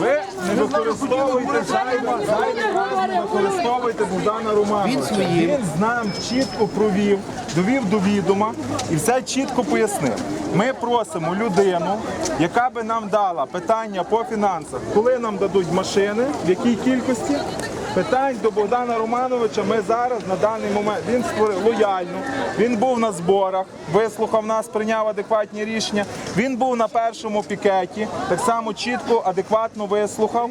Ви не використовуйте зайва, зайвий раз не використовуйте Богдана Романовича. Він з нам чітко провів, довів до відома і все чітко пояснив. Ми просимо людину, яка би нам дала питання по фінансах, коли нам дадуть машини, в якій кількості. Питань до Богдана Романовича ми зараз на даний момент він створив лояльно. Він був на зборах, вислухав нас, прийняв адекватні рішення. Він був на першому пікеті, так само чітко, адекватно вислухав.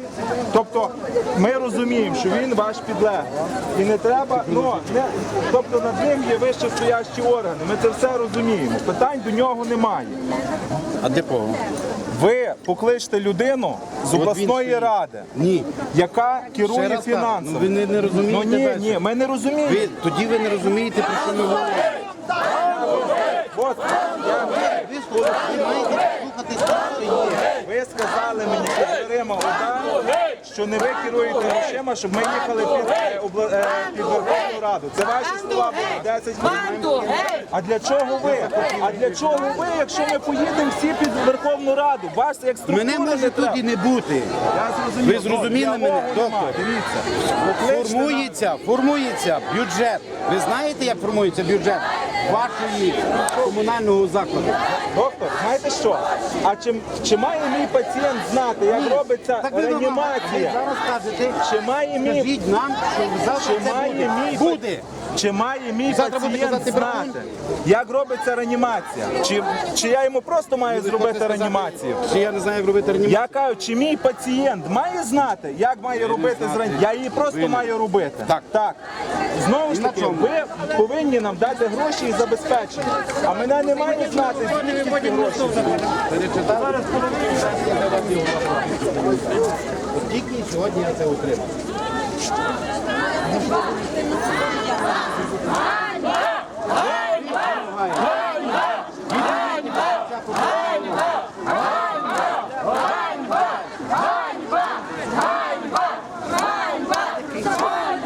Тобто ми розуміємо, що він ваш підлеглий. І не треба, ну не тобто над ним є вище стоящі органи. Ми це все розуміємо. Питань до нього немає. А де кого? Ви покличте людину з обласної ради, яка керує раз кажу, ну ви не- не розумієте Ну ні, ні, ми не розуміємо. Ви, тоді ви не розумієте, про що ми говоримо. От, я, Ви маєте слухати те, що є. ви сказали мені що удару, що не ви керуєте грошима, щоб ми їхали під, е, обла- е, під Верховну Раду. Це ваші слова були 10 хвилин. А для чого ви? А для чого ви, якщо ми поїдемо всі під Верховну Раду? Вас як структури Мене може не тут треба. не бути. Я зрозумів. Ви зрозуміли Ну, мене, нема. доктор? Дивіться. Формується, формується бюджет. Ви знаєте, як формується бюджет вашої комунального закладу? Доктор, знаєте що? А чи, чи має мій пацієнт знати, як робиться Так ви ви реанімація? зараз кажете, Чи має мій скажіть нам, що завтра Чи це має буде. мій Буде. Чи має мій Завтра буде пацієнт казати знати, як робиться реанімація? Чи, чи я йому просто маю зробити Хочете сказати, реанімацію? Чи я не знаю, як робити реанімацію? Я кажу, чи мій пацієнт має знати, як має робити з реанімацією? Я її просто маю робити. Так. так. Знову ж таки, ви повинні нам дати гроші і забезпечення. А мене не має знати, звідки ці гроші. От Тільки сьогодні я це отримав. Ja.